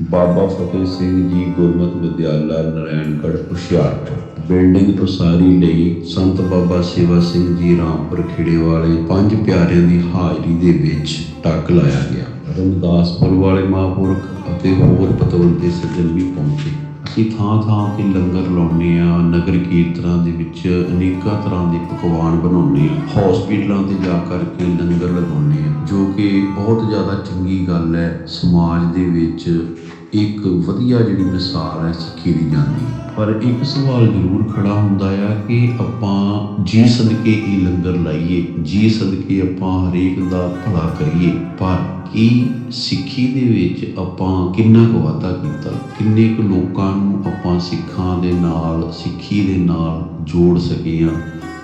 ਬਾਬਾ Fateh Singh ji Gurmat Vidyala Narayangarh, Hoshiarpur. Building ਉਸਾਰੀ ਲਈ ਸੰਤ ਬਾਬਾ ਸੇਵਾ ਸਿੰਘ ਜੀ ਰਾਮਪੁਰ ਖੇੜੇ ਵਾਲੇ ਪੰਜ ਪਿਆਰਿਆਂ ਦੀ ਹਾਜ਼ਰੀ ਦੇ ਵਿੱਚ ਟੱਕ ਲਾਇਆ ਗਿਆ। ਰਮਦਾਸਪੁਰ ਵਾਲੇ ਮਹਾਂਪੁਰਖ ਅਤੇ ਹੋਰ ਪਤਵੰਤੇ ਸੱਜਣ ਵੀ ਪਹੁੰਚੇ। ਅਸੀਂ ਥਾਂ ਥਾਂ ਤੇ ਲੰਗਰ ਲਾਉਂਦੇ ਆ ਨਗਰ ਕੀਰਤਨਾਂ ਦੇ ਵਿੱਚ ਅਨੇਕਾਂ ਤਰ੍ਹਾਂ ਦੇ ਪਕਵਾਨ ਬਣਾਉਂਦੇ ਆ ਹਸਪੀਟਲਾਂ ਤੇ ਜਾ ਕਰਕੇ ਲੰਗਰ ਲਗਾਉਂਦੇ ਆ ਜੋ ਕਿ ਬਹੁਤ ਜ਼ਿਆਦਾ ਚੰਗੀ ਗੱਲ ਹੈ, ਸਮਾਜ ਦੇ ਵਿੱਚ ਇੱਕ ਵਧੀਆ ਜਿਹੜੀ ਮਿਸਾਲ ਹੈ, ਸਿੱਖੀ ਦੀ ਜਾਂਦੀ ਪਰ ਇੱਕ ਸਵਾਲ ਜ਼ਰੂਰ ਖੜਾ ਹੁੰਦਾ ਆ ਕਿ ਆਪਾਂ ਜੀ ਸਦਕੇ ਇਹ ਲੰਗਰ ਲਾਈਏ, ਜੀ ਸਦਕੇ ਆਪਾਂ ਹਰੇਕ ਦਾ ਭਲਾ ਕਰੀਏ, ਪਰ ਕੀ ਸਿੱਖੀ ਦੇ ਵਿੱਚ ਆਪਾਂ ਕਿੰਨਾ ਕੁ ਵਾਧਾ ਕੀਤਾ? ਕਿੰਨੇ ਕੁ ਲੋਕਾਂ ਨੂੰ ਆਪਾਂ ਸਿੱਖਾਂ ਦੇ ਨਾਲ, ਸਿੱਖੀ ਦੇ ਨਾਲ ਜੋੜ ਸਕੇ ਆ?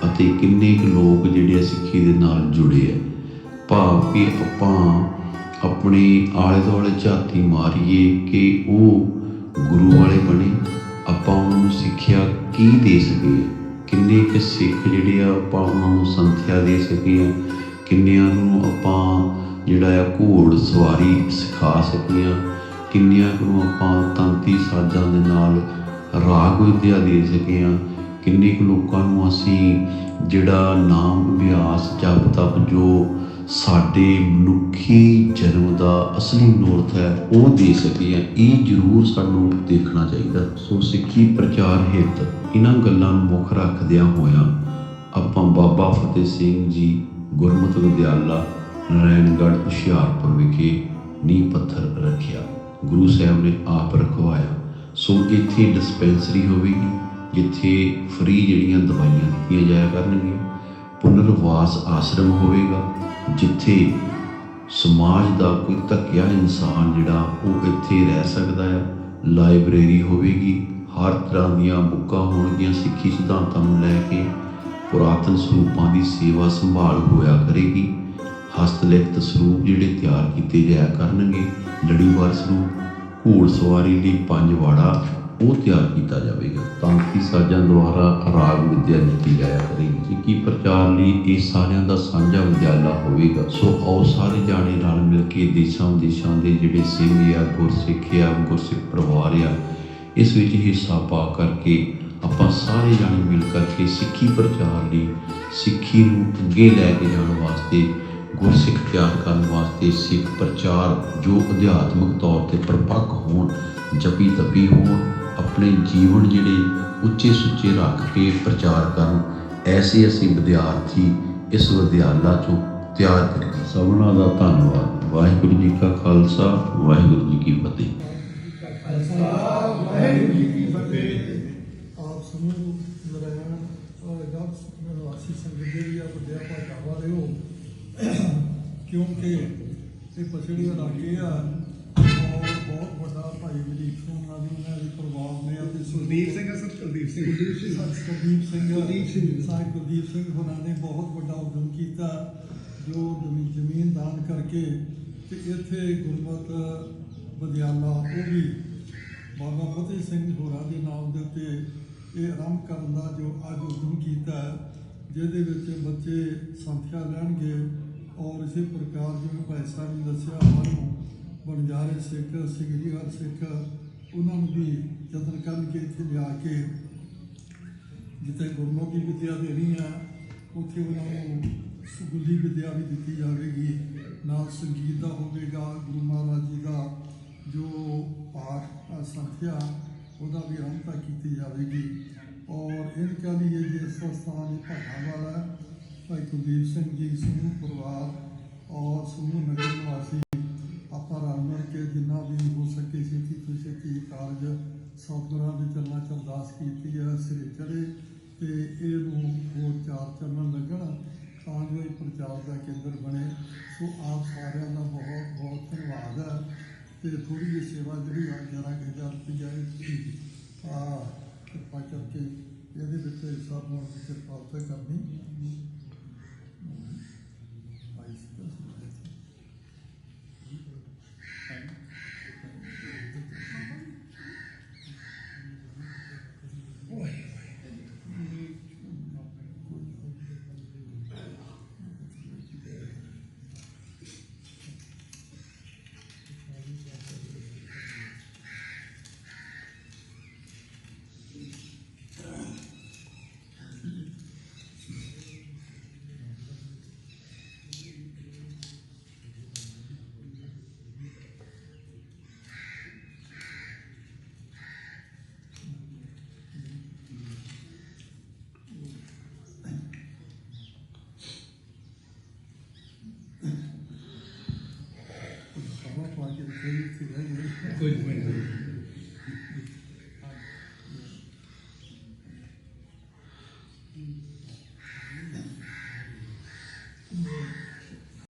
ਅਤੇ ਕਿੰਨੇ ਕੁ ਲੋਕ ਭਾਵ ਕਿ ਆਪਾਂ ਆਪਣੇ ਆਲੇ ਦੁਆਲੇ ਝਾਤੀ ਮਾਰੀਏ ਕਿ ਉਹ ਗੁਰੂ ਵਾਲੇ ਬਣੇ। ਆਪਾਂ ਉਹਨਾਂ ਨੂੰ ਸਿੱਖਿਆ ਕੀ ਦੇ ਸਕੀਏ? ਕਿੰਨੇ ਕੁ ਸਿੱਖ ਜਿਹੜੇ ਆ ਆਪਾਂ ਉਹਨਾਂ ਨੂੰ ਸੰਥਿਆ ਦੇ ਸਕੀਏ? ਕਿੰਨਿਆਂ ਨੂੰ ਆਪਾਂ ਜਿਹੜਾ ਆ ਘੋੜ ਸਵਾਰੀ ਸਿਖਾ ਸਕੇ ਆ ਕਿੰਨਿਆਂ ਕੁ ਨੂੰ ਆਪਾਂ ਤੰਤੀ ਸਾਜ਼ਾਂ ਦੇ ਨਾਲ ਰਾਗ ਵਿਦਿਆ ਦੇ ਸਕੇ ਆ ਕਿੰਨੇ ਕੁ ਲੋਕਾਂ ਨੂੰ ਅਸੀਂ ਜਿਹੜਾ ਨਾਮ ਅਭਿਆਸ ਜਪ ਤਪ ਜੋ ਸਾਡੇ ਮਨੁੱਖੀ ਜਨਮ ਦਾ ਅਸਲੀ ਮਨੋਰਥ ਹੈ, ਉਹ ਦੇ ਸਕੇ ਇਹ ਜ਼ਰੂਰ ਸਾਨੂੰ ਦੇਖਣਾ ਚਾਹੀਦਾ। ਸੋ ਸਿੱਖੀ ਪ੍ਰਚਾਰ ਹਿੱਤ, ਇਹਨਾਂ ਗੱਲਾਂ ਨੂੰ ਮੁੱਖ ਰੱਖਦਿਆਂ ਹੋਇਆਂ ਆਪਾਂ ਬਾਬਾ ਫਤਿਹ ਸਿੰਘ ਜੀ, ਗੁਰਮਤਿ ਵਿਦਿਆਲਾ, ਨਾਰਾਇਣਗੜ੍ਹ, ਹੁਸ਼ਿਆਰਪੁਰ ਵਿਖੇ ਨੀਂਹ ਪੱਥਰ ਰੱਖਿਆ। ਗੁਰੂ ਸਾਹਿਬ ਨੇ ਆਪ ਰਖਵਾਇਆ। ਸੋ ਇੱਥੇ ਡਿਸਪੈਂਸਰੀ ਹੋਵੇਗੀ, ਜਿੱਥੇ ਫ੍ਰੀ ਜਿਹੜੀਆਂ ਦਵਾਈਆਂ ਦਿੱਤੀਆਂ ਜਾਇਆ ਕਰਨਗੀਆਂ। ਪੁਨਰਵਾਸ ਆਸ਼ਰਮ ਹੋਵੇਗਾ। ਜਿੱਥੇ ਸਮਾਜ ਦਾ ਕੋਈ ਧੱਕਿਆ ਇਨਸਾਨ ਜਿਹੜਾ, ਉਹ ਇੱਥੇ ਰਹਿ ਸਕਦਾ ਹੈ, ਲਾਇਬ੍ਰੇਰੀ ਹੋਵੇਗੀ, ਹਰ ਤਰ੍ਹਾਂ ਦੀਆਂ ਬੁੱਕਾਂ ਹੋਣਗੀਆਂ, ਸਿੱਖੀ ਸਿਧਾਂਤਾਂ ਨੂੰ ਲੈ ਕੇ ਪੁਰਾਤਨ ਸਰੂਪਾਂ ਦੀ ਸੇਵਾ ਸੰਭਾਲ ਹੋਇਆ ਕਰੇਗੀ। ਹਸਤਲਿਖਤ ਸਰੂਪ ਜਿਹੜੇ ਤਿਆਰ ਕੀਤੇ ਜਾਇਆ ਕਰਨਗੇ, ਲੜੀਵਾਰ ਸਰੂਪ, ਘੋੜ ਸਵਾਰੀ ਲਈ ਪੰਜ ਵਾੜਾ ਉਹ ਤਿਆਰ ਕੀਤਾ ਜਾਵੇਗਾ। ਤਾਂ ਕਿ ਸਾਜ਼ਾਂ ਦੁਆਰਾ ਰਾਗ ਵਿਦਿਆ ਨੀਤੀ ਜਾਇਆ ਕਰੇਗੀ। ਸਿੱਖੀ ਪ੍ਰਚਾਰ ਲਈ ਇਹ ਸਾਰਿਆਂ ਦਾ ਸਾਂਝਾ ਵਿਦਿਆਲਾ ਹੋਵੇਗਾ, ਸੋ ਆਓ ਸਾਰੇ ਜਾਣੇ ਨਾਲ ਮਿਲ ਕੇ ਦੇਸ਼ਾਂ ਵਿਦੇਸ਼ਾਂ ਦੇ ਜਿਹੜੇ ਸਿੰਘ ਆ, ਗੁਰਸਿੱਖ ਆ, ਗੁਰਸਿੱਖ ਪਰਿਵਾਰ ਆ, ਇਸ ਵਿੱਚ ਹਿੱਸਾ ਪਾ ਕਰਕੇ ਆਪਾਂ ਸਾਰੇ ਜਾਣੇ ਮਿਲ ਕਰਕੇ ਸਿੱਖੀ ਪ੍ਰਚਾਰ ਲਈ ਸਿੱਖੀ ਨੂੰ ਅੱਗੇ ਲੈ ਕੇ ਜਾਣ ਵਾਸਤੇ, ਗੁਰਸਿੱਖ ਤਿਆਰ ਕਰਨ ਵਾਸਤੇ ਸਿੱਖ ਪ੍ਰਚਾਰ ਜੋ ਅਧਿਆਤਮਿਕ ਤੌਰ ਤੇ ਪਰਪੱਕ ਹੋਣ ਜਪੀ ਤਪੀ ਹੋਣ ਆਪਣੇ ਜੀਵਨ ਜਿਹੜੇ ਉੱਚੇ ਸੁੱਚੇ ਰੱਖ ਕੇ ਪ੍ਰਚਾਰ ਕਰਨ ਐਸੇ ਅਸੀਂ ਵਿਦਿਆਰਥੀ ਇਸ ਵਿਦਿਆਲਾ ਚੋਂ ਤਿਆਰ ਕਰੀਏ। ਸਭਨਾਂ ਦਾ ਧੰਨਵਾਦ। ਵਾਹਿਗੁਰੂ ਜੀ ਕਾ ਖਾਲਸਾ ਵਾਹਿਗੁਰੂ ਜੀ ਕੀ ਫਤਿਹ। ਆਪ ਸਮੂਹ ਨਰਾਇਣ ਔਰ ਗੱਪ ਨਿਵਾਸੀ ਸੰਗਤ ਦੇ ਵੀ ਆ ਵੱਡਿਆ ਭਾਗਾ ਵਾਲੇ ਹੋ। ਕਿਉਂਕਿ ਇਹ ਪਛੜੀ ਇਲਾਕੇ ਆ ਬਹੁਤ ਵੱਡਾ ਭਾਈ ਮਲੀਕ ਸਿੰਘ ਨਾਲ ਵੀ ਉਹਨਾਂ ਦੇ ਪਰਿਵਾਰ ਨੇ ਅਤੇ ਸੁਰਦੀਪ ਸਿੰਘ ਸਰ ਕੁਲਦੀਪ ਸਿੰਘ ਕੁਲਦੀਪ ਸਿੰਘ ਕੁਲਦੀਪ ਸਿੰਘ ਕੁਲਦੀਪ ਸਿੰਘ। ਸਾਹਿਬ ਕੁਲਦੀਪ ਸਿੰਘ ਹੋਰਾਂ ਨੇ ਬਹੁਤ ਵੱਡਾ ਉਦਮ ਕੀਤਾ ਜੋ ਜ਼ਮੀਨ ਜ਼ਮੀਨ ਦਾਨ ਕਰਕੇ ਤੇ ਇੱਥੇ ਗੁਰਮਤ ਵਿਦਿਆਲਾ ਉਹ ਵੀ ਬਾਬਾ ਫਤਿਹ ਸਿੰਘ ਹੋਰਾਂ ਦੇ ਨਾਮ ਦੇ ਉੱਤੇ ਇਹ ਆਰੰਭ ਕਰਨ ਦਾ ਜੋ ਅੱਜ ਉਦਮ ਕੀਤਾ ਜਿਹਦੇ ਵਿੱਚ ਬੱਚੇ ਸੰਥਿਆ ਲੈਣਗੇ ਔਰ ਇਸੇ ਪ੍ਰਕਾਰ ਜਿਵੇਂ ਭਾਈ ਸਾਹਿਬ ਨੇ ਦੱਸਿਆ ਸਾਨੂੰ ਬਣਜਾਰੇ ਸਿੱਖ, ਸਿਗਰੀ ਸਿੱਖ, ਉਹਨਾਂ ਨੂੰ ਵੀ ਯਤਨ ਕਰਨਗੇ ਇੱਥੇ ਲਿਆ ਕੇ ਜਿੱਥੇ ਗੁਰਮੁਖੀ ਵਿਦਿਆ ਦੇਣੀ ਆ, ਉੱਥੇ ਉਹਨਾਂ ਨੂੰ ਸੁਗੁਲੀ ਵਿਦਿਆ ਵੀ ਦਿੱਤੀ ਜਾਵੇਗੀ। ਨਾਲ ਸੰਗੀਤ ਦਾ ਹੋਵੇਗਾ, ਗੁਰੂ ਮਹਾਰਾਜ ਜੀ ਦਾ ਜੋ ਪਾਠ ਆ ਸੰਥਿਆ, ਉਹਦਾ ਵੀ ਆਰੰਭਤਾ ਕੀਤੀ ਜਾਵੇਗੀ। ਔਰ ਇਨਕਾ ਲਈ ਇਹ ਜਿਸ ਸੰਸਥਾਨ ਭਾਗਾ ਵਾਲਾ ਭਾਈ ਕੁਲਦੀਪ ਸਿੰਘ ਜੀ, ਸਮੂਹ ਪਰਿਵਾਰ ਔਰ ਸਮੂਹ ਨਗਰ ਨਿਵਾਸੀ ਕਾਰਜ ਸਤਿਗੁਰਾਂ ਦੇ ਚਰਨਾਂ 'ਚ ਅਰਦਾਸ ਕੀਤੀ ਹੈ ਸਿਰੇ ਚੜੇ ਤੇ ਇਹਨੂੰ ਹੋਰ ਚਾਰ ਚਰਨ ਲੱਗਣ ਤਾਂ ਜੋ ਇਹ ਪ੍ਰਚਾਰ ਦਾ ਕੇਂਦਰ ਬਣੇ। ਸੋ ਆਪ ਸਾਰਿਆਂ ਦਾ ਬਹੁਤ ਬਹੁਤ ਧੰਨਵਾਦ ਹੈ ਤੇ ਥੋੜੀ ਜਿਹੀ ਸੇਵਾ ਜਿਹੜੀ ਆ 11000 ਰੁਪਈਆ ਇਹ ਆ ਕਿਰਪਾ ਕਰਕੇ ਇਹਦੇ ਵਿੱਚ ਸਭ ਪਾਉਣ ਦੀ ਕਰਨੀ ਭਾਈ ਜੀ ਕੋਈ ਜ਼ਮੀਨ ਨਹੀਂ